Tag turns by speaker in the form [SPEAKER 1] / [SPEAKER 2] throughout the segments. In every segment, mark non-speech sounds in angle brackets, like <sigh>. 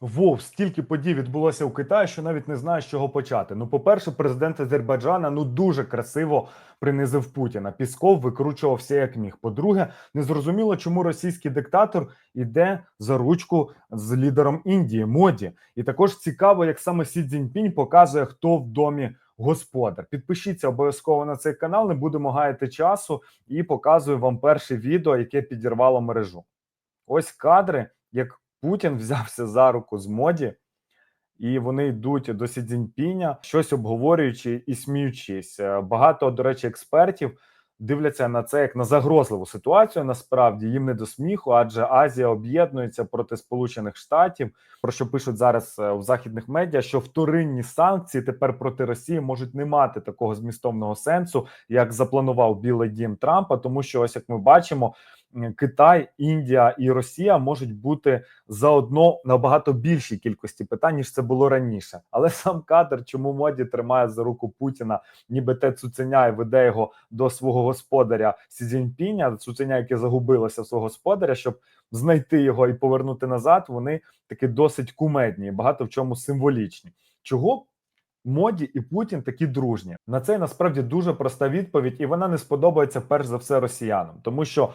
[SPEAKER 1] Вов, стільки подій відбулося у Китаї, що навіть не знаю, з чого почати. Ну, по-перше, президент Азербайджана ну дуже красиво принизив Путіна. Пісков викручувався як міг. По-друге, незрозуміло, чому російський диктатор іде за ручку з лідером Індії моді. І також цікаво, як саме Сі Цзіньпінь показує, хто в домі господар. Підпишіться обов'язково на цей канал. Не будемо гаяти часу і показую вам перше відео, яке підірвало мережу. Ось кадри, як Путін взявся за руку з моді, і вони йдуть до Сі Цзіньпіня, щось обговорюючи і сміючись. Е, Багато, до речі, експертів дивляться на це як на загрозливу ситуацію. Насправді їм не до сміху, адже Азія об'єднується проти Сполучених Штатів. Про що пишуть зараз е, в західних медіа, що вторинні санкції тепер проти Росії можуть не мати такого змістовного сенсу, як запланував Білий Дім Трампа, тому що ось як ми бачимо. Китай, Індія і Росія можуть бути заодно набагато більшій кількості питань, ніж це було раніше. Але <laughs> сам кадр, чому моді тримає за руку Путіна, ніби те цуценя і веде його до свого господаря Сі Цзіньпіня, цуценя, яке загубилося свого господаря, щоб знайти його і повернути назад. Вони таки досить кумедні, багато в чому символічні. Чого Моді і Путін такі дружні? На це насправді дуже проста відповідь, і вона не сподобається перш за все росіянам, тому що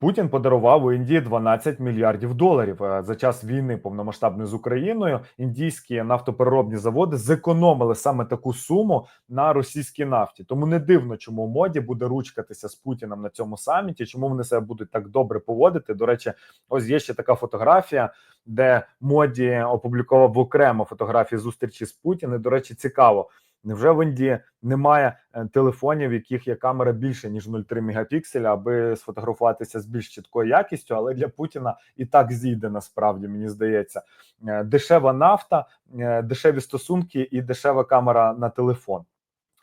[SPEAKER 1] Путін подарував у Індії 12 мільярдів доларів Е, за час війни повномасштабної з Україною. Індійські нафтопереробні заводи зекономили саме таку суму на російській нафті. Тому не дивно, чому моді буде ручкатися з Путіним на цьому саміті. Чому вони себе будуть так добре поводити? До речі, ось є ще така фотографія, де моді опублікував окремо фотографії зустрічі з Путіним. До речі, цікаво. Невже в Індії немає е, телефонів, в яких є камера більше ніж 0,3 мегапікселя, аби сфотографуватися з більш чіткою якістю? Але для Путіна і так зійде насправді, мені здається, Е, дешева нафта, е, дешеві стосунки і дешева камера на телефон.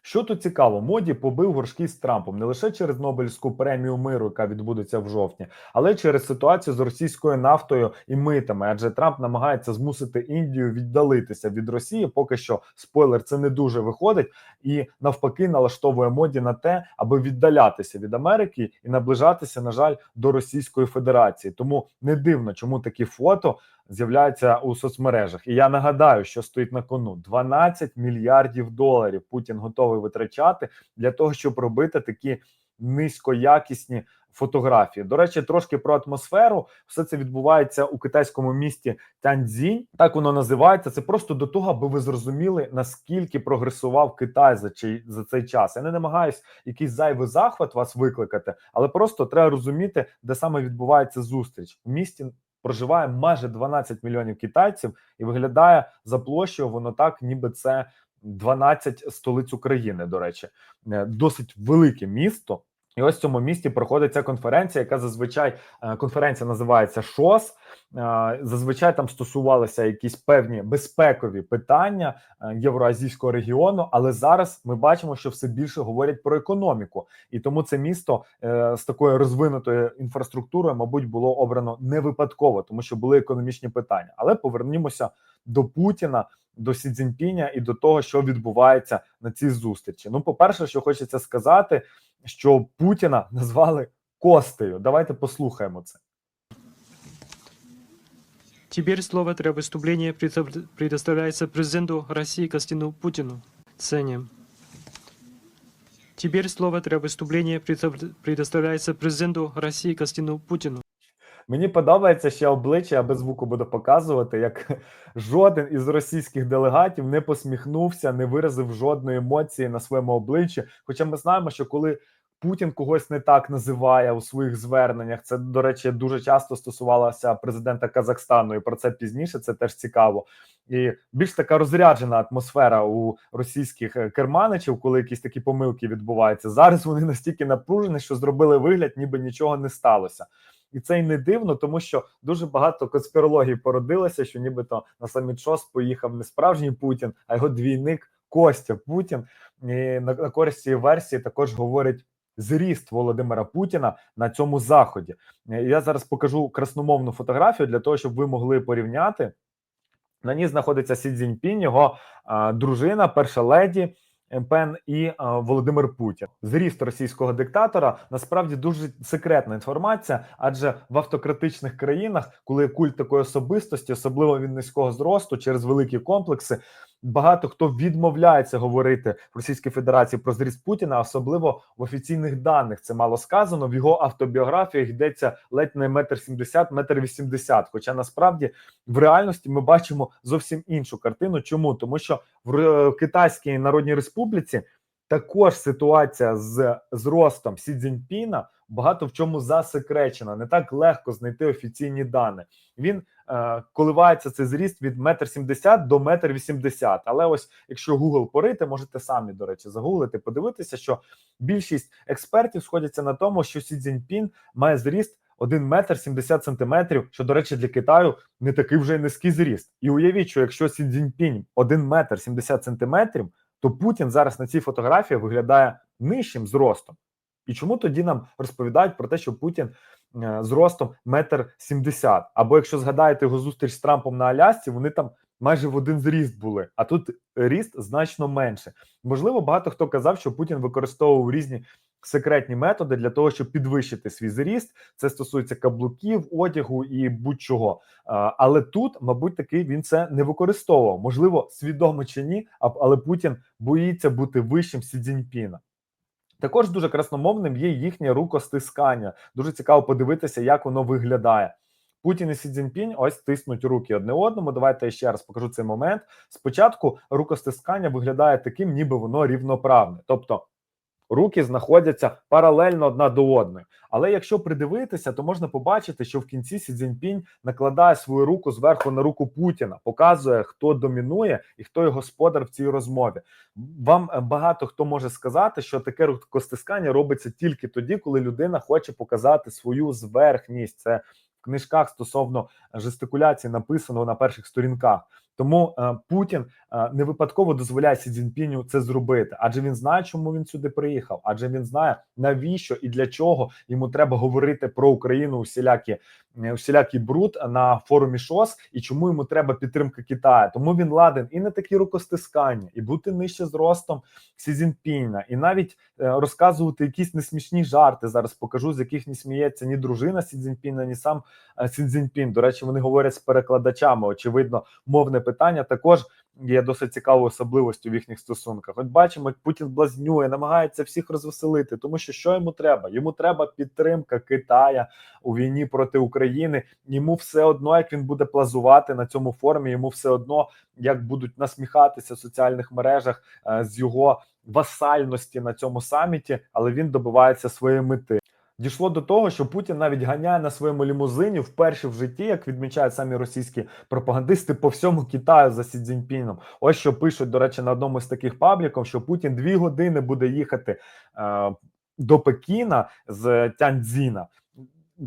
[SPEAKER 1] Що тут цікаво, моді побив горшки з Трампом не лише через Нобелівську премію миру, яка відбудеться в жовтні, але через ситуацію з російською нафтою і митами. Адже Трамп намагається змусити Індію віддалитися від Росії. Поки що спойлер, це не дуже виходить, і навпаки налаштовує моді на те, аби віддалятися від Америки і наближатися, на жаль, до Російської Федерації. Тому не дивно, чому такі фото з'являються у соцмережах. І я нагадаю, що стоїть на кону 12 мільярдів доларів. Путін готовий витрачати для того, щоб робити такі низькоякісні фотографії. До речі, трошки про атмосферу. Все це відбувається у китайському місті Тяньцзінь. Так воно називається. Це просто до того, аби ви зрозуміли наскільки прогресував Китай за цей, за цей час. Я не намагаюсь якийсь зайвий захват вас викликати, але просто треба розуміти, де саме відбувається зустріч у місті. Проживає майже 12 мільйонів китайців, і виглядає за площею воно так, ніби це 12 столиць України. До речі, Е, досить велике місто. І ось в цьому місті проходить ця конференція, яка зазвичай е, конференція називається ШОС. Е, Зазвичай там стосувалися якісь певні безпекові питання євроазійського регіону. Але зараз ми бачимо, що все більше говорять про економіку, і тому це місто з такою розвинутою інфраструктурою, мабуть, було обрано не випадково, тому що були економічні питання. Але повернімося до Путіна. До Сі Цзіньпіня і до того, що відбувається на цій зустрічі. Ну, по-перше, що хочеться сказати, що Путіна назвали Костею. Давайте послухаємо це.
[SPEAKER 2] Теперь слово для выступления предо- предоставляется президенту России Костину Путину. Ценим. Теперь слово для выступления предо- предоставляется президенту России Костину Путину.
[SPEAKER 1] Мені подобається ще обличчя, я без звуку буду показувати, як жоден із російських делегатів не посміхнувся, не виразив жодної емоції на своєму обличчі. Хоча ми знаємо, що коли Путін когось не так називає у своїх зверненнях, це до речі дуже часто стосувалося президента Казахстану, і про це пізніше це теж цікаво. І більш така розряджена атмосфера у російських е, керманичів, коли якісь такі помилки відбуваються. Зараз вони настільки напружені, що зробили вигляд, ніби нічого не сталося. І це й не дивно, тому що дуже багато конспірологій породилося, що нібито на саміт ШОС поїхав не справжній Путін, а його двійник Костя Путін. І на, на користь цієї версії також говорить зріст Володимира Путіна на цьому заході. Я зараз покажу красномовну фотографію для того, щоб ви могли порівняти. На ній знаходиться Сі Цзіньпінь, його а, дружина, перша леді Пен і е, Володимир Путін. Зріст російського диктатора насправді дуже секретна інформація, адже в автократичних країнах, коли культ такої особистості, особливо він низького зросту, через великі комплекси, багато хто відмовляється говорити в Російській Федерації про зріст Путіна, особливо в офіційних даних. Це мало сказано. В його автобіографіях йдеться ледь не метр сімдесят, метр вісімдесят. Хоча насправді в реальності ми бачимо зовсім іншу картину. Чому тому, що в Китайській Народній Республіці також ситуація з зростом Сі Цзіньпіна багато в чому засекречена. Не так легко знайти офіційні дані. Він е, коливається цей зріст від метр сімдесят до метр вісімдесят. Але ось якщо Google порити, можете самі до речі загуглити, подивитися, що більшість експертів сходяться на тому, що Сі Цзіньпін має зріст 1 метр 70 сантиметрів, що, до речі, для Китаю не такий вже низький зріст. І уявіть, що якщо Сі Цзіньпінь 1 метр 70 сантиметрів, то Путін зараз на цій фотографії виглядає нижчим зростом. І чому тоді нам розповідають про те, що Путін е, зростом метр сімдесят? Або якщо згадаєте його зустріч з Трампом на Алясці, вони там майже в один зріст були, а тут ріст значно менше. Можливо, багато хто казав, що Путін використовував різні секретні методи для того, щоб підвищити свій зріст. Це стосується каблуків, одягу і будь-чого. Але тут, мабуть, таки він це не використовував. Можливо, свідомо чи ні, але Путін боїться бути вищим Сі Цзіньпіна. Також дуже красномовним є їхнє рукостискання. Дуже цікаво подивитися, як воно виглядає. Путін і Сі Цзіньпінь ось тиснуть руки одне одному. Давайте я ще раз покажу цей момент. Спочатку рукостискання виглядає таким, ніби воно рівноправне. Тобто руки знаходяться паралельно одна до одної. Але якщо придивитися, то можна побачити, що в кінці Сі Цзіньпінь накладає свою руку зверху на руку Путіна, показує, хто домінує і хто є господар в цій розмові. Вам багато хто може сказати, що таке рукостискання робиться тільки тоді, коли людина хоче показати свою зверхність. Це в книжках стосовно жестикуляції написано на перших сторінках. Тому е, Путін е, не випадково дозволяє Сі Цзіньпіню це зробити, адже він знає, чому він сюди приїхав, адже він знає навіщо і для чого йому треба говорити про Україну усілякі е, усілякий бруд на форумі ШОС, і чому йому треба підтримка Китаю. Тому він ладен і на такі рукостискання, і бути нижче зростом Сі Цзіньпіна, і навіть розказувати якісь несмішні жарти. Зараз покажу, з яких не сміється ні дружина Сі Цзіньпіна, ні сам Сі Цзіньпін. До речі, вони говорять з перекладачами. Очевидно, мовне питання також є досить цікавою особливостю в їхніх стосунках. От бачимо, Путін блазнює, намагається всіх розвеселити, тому що що йому треба? Йому треба підтримка Китая у війні проти України. Йому все одно, як він буде плазувати на цьому форумі. Йому все одно як будуть насміхатися в соціальних мережах е, з його васальності на цьому саміті, але він добивається своєї мети. Дійшло до того, що Путін навіть ганяє на своєму лімузині вперше в житті, як відмічають самі російські пропагандисти по всьому Китаю за Сі Цзіньпіном. Ось що пишуть, до речі, на одному з таких пабліків, що Путін дві години буде їхати е, до Пекіна з Тяньцзіна.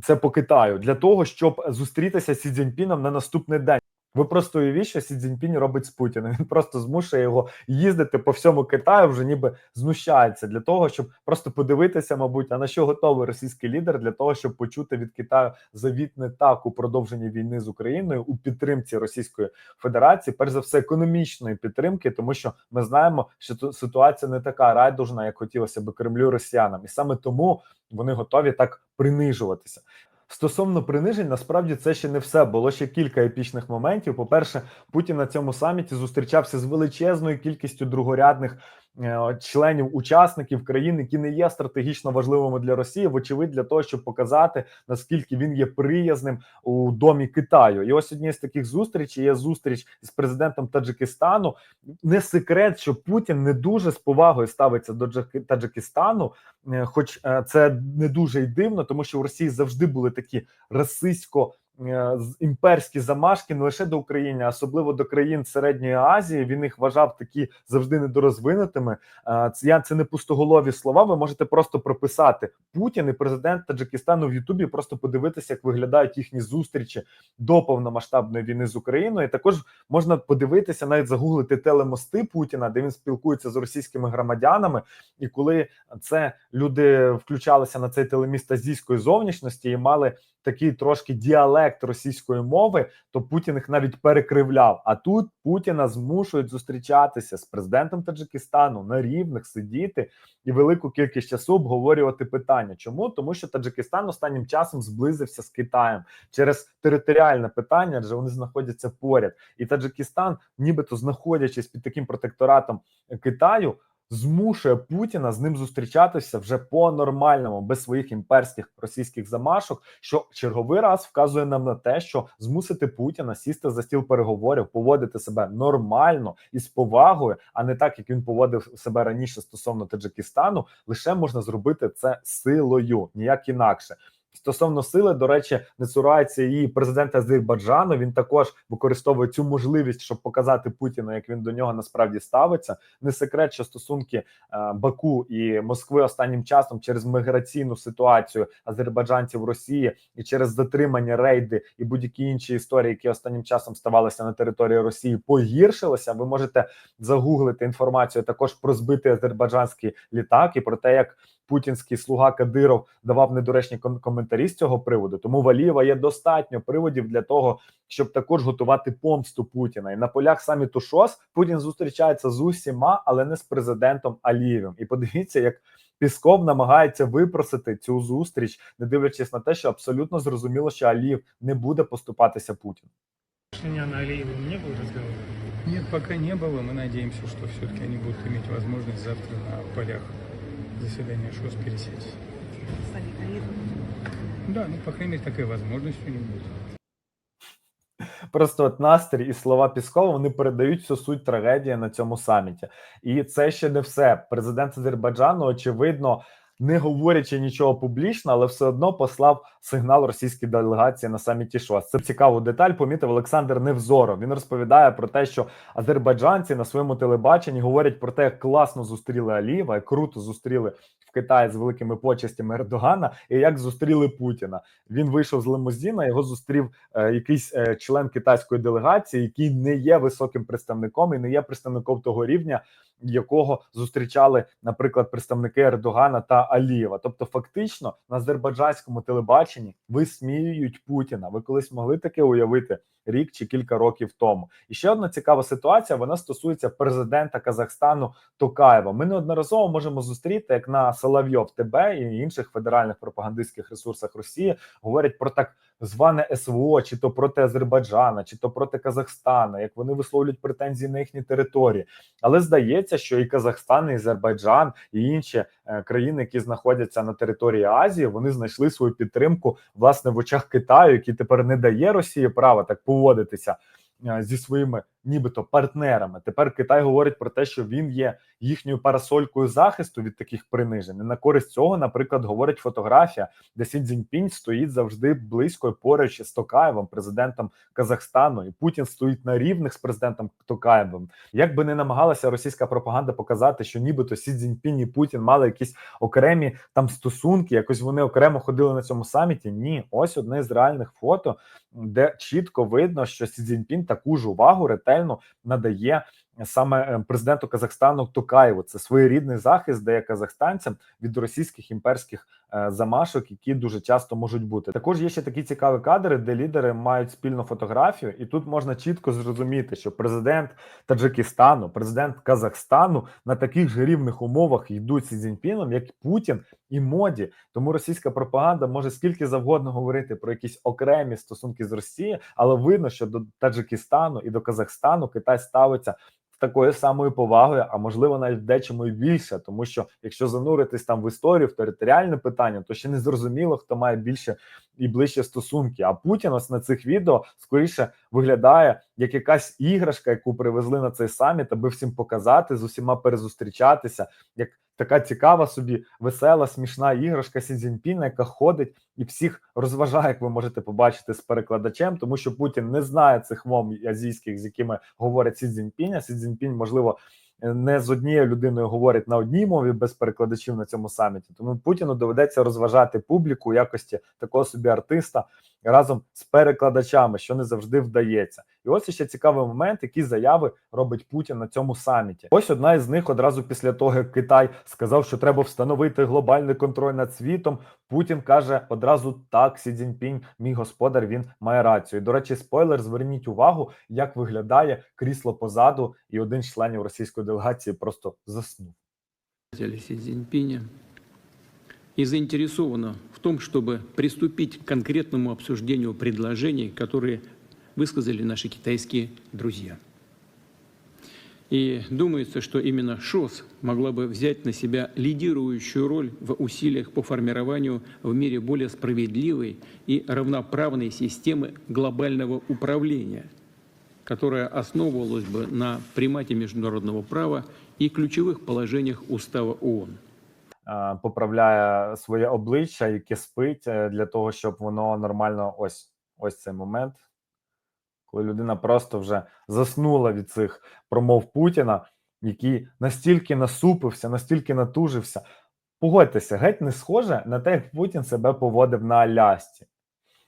[SPEAKER 1] Це по Китаю для того, щоб зустрітися з Сі Цзіньпіном на наступний день. Ви просто уявіть, що Сі Цзіньпінь робить з Путіним. Він просто змушує його їздити по всьому Китаю, вже ніби знущається для того, щоб просто подивитися, мабуть, а на що готовий російський лідер для того, щоб почути від Китаю завітне так у продовженні війни з Україною у підтримці Російської Федерації, перш за все, економічної підтримки, тому що ми знаємо, що ситуація не така райдужна, як хотілося би Кремлю росіянам, і саме тому вони готові так принижуватися. Стосовно принижень, насправді це ще не все. Було ще кілька епічних моментів. По-перше, Путін на цьому саміті зустрічався з величезною кількістю другорядних членів учасників країн, які не є стратегічно важливими для Росії, вочевидь, для того, щоб показати наскільки він є приязним у домі Китаю. І ось однією з таких зустрічей є зустріч з президентом Таджикистану. Не секрет, що Путін не дуже з повагою ставиться до Таджикистану, е, хоч е, це не дуже й дивно, тому що в Росії завжди були такі расистсько е, імперські замашки не лише до України, а особливо до країн Середньої Азії. Він їх вважав такі завжди недорозвинутими. Е, Це я це не пустоголові слова. Ви можете просто прописати Путін і президент Таджикистану в Ютубі. Просто подивитися, як виглядають їхні зустрічі до повномасштабної війни з Україною. Також можна подивитися, навіть загуглити телемости Путіна, де він спілкується з російськими громадянами. І коли це люди включалися на цей телеміст азійської зовнішності і мали такий трошки діалект російської мови, то Путін їх навіть перекривляв. А тут Путіна змушують зустрічатися з президентом Таджикистану на рівних, сидіти і велику кількість часу обговорювати питання. Чому? Тому що Таджикистан останнім часом зблизився з Китаєм через територіальне питання, адже вони знаходяться поряд, і Таджикистан, нібито знаходячись під таким протекторатом Китаю. Змушує Путіна з ним зустрічатися вже по нормальному, без своїх імперських російських замашок, що черговий раз вказує нам на те, що змусити Путіна сісти за стіл переговорів, поводити себе нормально і з повагою, а не так, як він поводив себе раніше стосовно Таджикистану, лише можна зробити це силою, ніяк інакше. Стосовно сили, до речі, не цурається і президент Азербайджану. Він також використовує цю можливість, щоб показати Путіну, як він до нього насправді ставиться. Не секрет, що стосунки е, Баку і Москви останнім часом через міграційну ситуацію азербайджанців Росії і через затримання рейди і будь-які інші історії, які останнім часом ставалися на території Росії, погіршилися. Ви можете загуглити інформацію також про збитий азербайджанський літак і про те, як путінський слуга Кадиров давав недоречні ком- коментарі з цього приводу. Тому в Алієва є достатньо приводів для того, щоб також готувати помсту Путіна. І на полях саміту ШОС Путін зустрічається з усіма, але не з президентом Алієвим. І подивіться, як Пісков намагається випросити цю зустріч, не дивлячись на те, що абсолютно зрозуміло, що Алієв не буде поступатися Путіну.
[SPEAKER 3] Пашинян и Алиевым не было разговора?
[SPEAKER 4] Нет, пока не было. Мы надеемся, что все-таки они будут иметь возможность завтра на полях заседания ШОС пересечь. Да, ну, по крайней мере, такая возможность у них будет.
[SPEAKER 1] Просто от настрій і слова Піскова вони передають всю суть трагедії на цьому саміті. І це ще не все. Президент Азербайджану, очевидно, не говорячи нічого публічно, але все одно послав сигнал російській делегації на саміті ШОС. Це цікаву деталь. Помітив Олександр Невзоров. Він розповідає про те, що азербайджанці на своєму телебаченні говорять про те, як класно зустріли Алієва, як круто зустріли в Китаї з великими почестями Ердогана, і як зустріли Путіна. Він вийшов з лимузіна, його зустрів е, якийсь е, член китайської делегації, який не є високим представником і не є представником того рівня, якого зустрічали, наприклад, представники Ердогана та Алієва. Тобто, фактично на азербайджанському телебаченні висміюють Путіна. Ви колись могли таке уявити рік чи кілька років тому? І ще одна цікава ситуація: вона стосується президента Казахстану Токаєва. Ми неодноразово можемо зустріти, як на Соловйов ТБ і інших федеральних пропагандистських ресурсах Росії говорять про так зване СВО, чи то проти Азербайджана, чи то проти Казахстана, як вони висловлюють претензії на їхні території. Але здається, що і Казахстан, і Азербайджан, і інші е, країни, які знаходяться на території Азії, вони знайшли свою підтримку власне в очах Китаю, який тепер не дає Росії права так поводитися е, зі своїми, нібито партнерами. Тепер Китай говорить про те, що він є їхньою парасолькою захисту від таких принижень. І на користь цього, наприклад, говорить фотографія, де Сі Цзіньпінь стоїть завжди близько і поруч з Токаєвим, президентом Казахстану, і Путін стоїть на рівних з президентом Токаєвим. Як би не намагалася російська пропаганда показати, що нібито Сі Цзіньпінь і Путін мали якісь окремі там стосунки, якось вони окремо ходили на цьому саміті. Ні, ось одне з реальних фото, де чітко видно, що Сі Цзіньпінь таку ж увагу ретельно надає саме е, президенту Казахстану Токаєву. Це своєрідний захист дає казахстанцям від російських імперських замашок, які дуже часто можуть бути. Також є ще такі цікаві кадри, де лідери мають спільну фотографію, і тут можна чітко зрозуміти, що президент Таджикистану, президент Казахстану на таких же рівних умовах йдуть зі Цзіньпіном, як Путін і моді. Тому російська пропаганда може скільки завгодно говорити про якісь окремі стосунки з Росією, але видно, що до Таджикистану і до Казахстану Китай ставиться такою самою повагою, а можливо навіть дечому і більше, тому що якщо зануритись там в історію, в територіальне питання, то ще не зрозуміло, хто має більше і ближче стосунки. А Путін ось на цих відео скоріше виглядає як якась іграшка, яку привезли на цей саміт, аби всім показати, з усіма перезустрічатися, як така цікава собі, весела, смішна іграшка Сі Цзіньпіна, яка ходить і всіх розважає, як ви можете побачити з перекладачем, тому що Путін не знає цих мов азійських, з якими говорить Сі Цзіньпінь, Сі Цзіньпінь, можливо, не з однією людиною говорить на одній мові без перекладачів на цьому саміті. Тому Путіну доведеться розважати публіку у якості такого собі артиста разом з перекладачами, що не завжди вдається. І ось ще цікавий момент, які заяви робить Путін на цьому саміті. Ось одна із них одразу після того, як Китай сказав, що треба встановити глобальний контроль над світом. Путін каже одразу так, Сі Цзіньпінь, мій господар, він має рацію. І, до речі, спойлер, зверніть увагу, як виглядає крісло позаду, і один з членів російської делегації просто заснув.
[SPEAKER 5] Си Цзиньпиня и заинтересована в том, чтобы приступить к конкретному обсуждению предложений, которые высказали наши китайские друзья. И думается, что именно ШОС могла бы взять на себя лидирующую роль в усилиях по формированию в мире более справедливой и равноправной системы глобального управления, которая основывалась бы на примате международного права и ключевых положениях Устава ООН.
[SPEAKER 1] Поправляє своє обличчя, яке спить, е, для того, щоб воно нормально. Ось ось цей момент, коли людина просто вже заснула від цих промов Путіна, який настільки насупився, настільки натужився. Погодьтеся, геть не схоже на те, як Путін себе поводив на Алясці.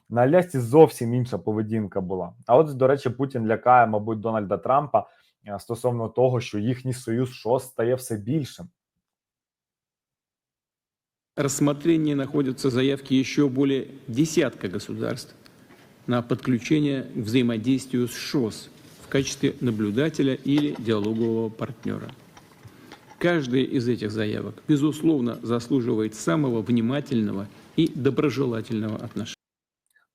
[SPEAKER 1] На Алясці зовсім інша поведінка була. А от, до речі, Путін лякає, мабуть, Дональда Трампа е, стосовно того, що їхній союз ШОС стає все більшим.
[SPEAKER 5] Рассмотрении находятся заявки еще более десятка государств на подключение к взаимодействию с ШОС в качестве наблюдателя или диалогового партнера. Каждая из этих заявок, безусловно, заслуживает самого внимательного и доброжелательного отношения.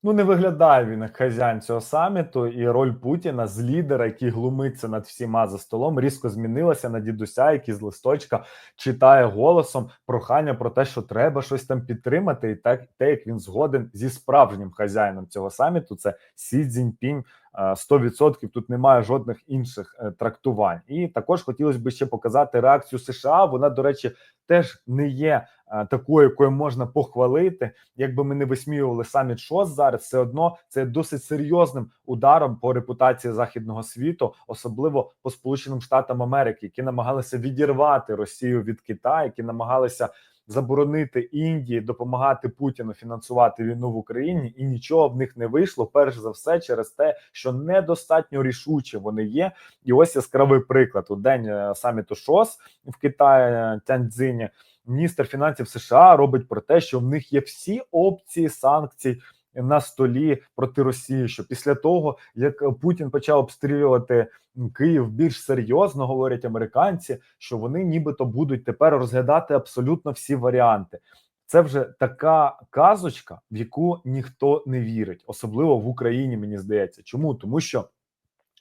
[SPEAKER 1] Ну, не виглядає він як хазяїн цього саміту, і роль Путіна з лідера, який глумиться над всіма за столом, різко змінилася на дідуся, який з листочка читає голосом прохання про те, що треба щось там підтримати, і так те, як він згоден зі справжнім хазяїном цього саміту, це Сі Цзіньпінь. Е, 100% тут немає жодних інших е, трактувань. І також хотілося б ще показати реакцію США. Вона, до речі, теж не є е, такою, якою можна похвалити. Якби ми не висміювали саміт ШОС зараз, все одно це досить серйозним ударом по репутації західного світу, особливо по Сполученим Штатам Америки, які намагалися відірвати Росію від Китаю, які намагалися заборонити Індії допомагати Путіну фінансувати війну в Україні, і нічого в них не вийшло. Перш за все, через те, що недостатньо рішучі вони є. І ось яскравий приклад у день е, саміту ШОС в Китаї е, Тяньцзині. Міністр фінансів США робить про те, що в них є всі опції санкцій на столі проти Росії. Що після того, як Путін почав обстрілювати Київ більш серйозно, говорять американці, що вони нібито будуть тепер розглядати абсолютно всі варіанти. Це вже така казочка, в яку ніхто не вірить, особливо в Україні. Мені здається, чому тому, що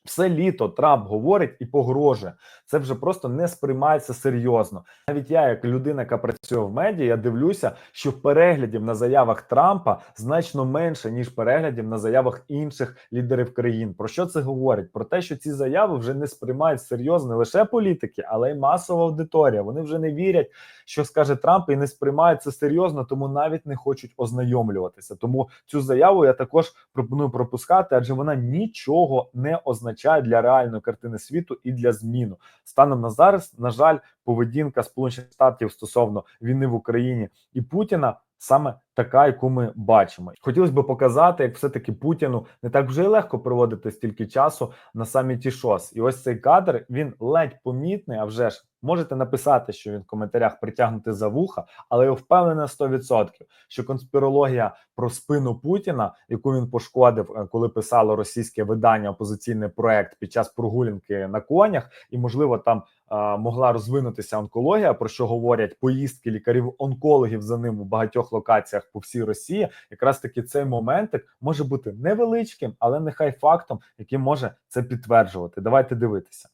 [SPEAKER 1] все літо Трамп говорить і погрожує. Це вже просто не сприймається серйозно. Навіть я, як людина, яка працює в медіа, я дивлюся, що переглядів на заявах Трампа значно менше ніж переглядів на заявах інших лідерів країн. Про що це говорить? Про те, що ці заяви вже не сприймають серйозно не лише політики, але й масова аудиторія. Вони вже не вірять, що скаже Трамп, і не сприймають це серйозно, тому навіть не хочуть ознайомлюватися. Тому цю заяву я також пропоную пропускати, адже вона нічого не означає для реальної картини світу і для зміну. Станом на зараз, на жаль, поведінка Сполучених Штатів стосовно війни в Україні і Путіна саме така, яку ми бачимо. Хотілося б показати, як все-таки Путіну не так вже й легко проводити стільки часу на саміті ШОС. І ось цей кадр він ледь помітний. А вже ж можете написати, що він в коментарях притягнути за вуха, але я впевнений на 100%, що конспірологія про спину Путіна, яку він пошкодив, е, коли писало російське видання опозиційний проект під час прогулянки на конях, і можливо там е, могла розвинутися онкологія, про що говорять поїздки лікарів-онкологів за ним у багатьох локаціях по всій Росії. Якраз таки цей моментик може бути невеличким, але нехай фактом, який може це підтверджувати. Давайте дивитися.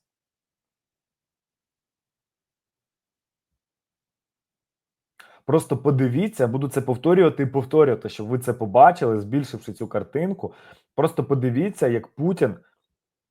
[SPEAKER 1] Просто подивіться, буду це повторювати і повторювати, щоб ви це побачили, збільшивши цю картинку. Просто подивіться, як Путін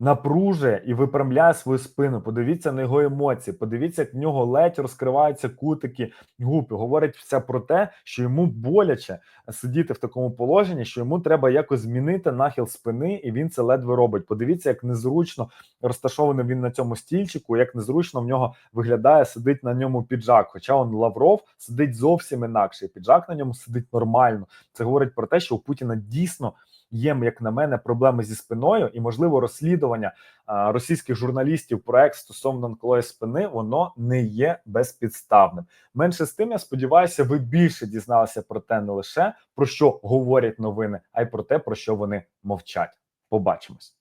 [SPEAKER 1] напружує і випрямляє свою спину. Подивіться на його емоції. Подивіться, як в нього ледь розкриваються кутики губ. Говорить все про те, що йому боляче сидіти в такому положенні, що йому треба якось змінити нахил спини, і він це ледве робить. Подивіться, як незручно розташований він на цьому стільчику, як незручно в нього виглядає, сидить на ньому піджак. Хоча он Лавров сидить зовсім інакше. і Піджак на ньому сидить нормально. Це говорить про те, що у Путіна дійсно є, як на мене, проблеми зі спиною, і можливо розслідування російських журналістів проект стосовно онкології спини воно не є безпідставним. Менше з тим, я сподіваюся, ви більше дізналися про те, не лише про що говорять новини, а й про те, про що вони мовчать. Побачимось.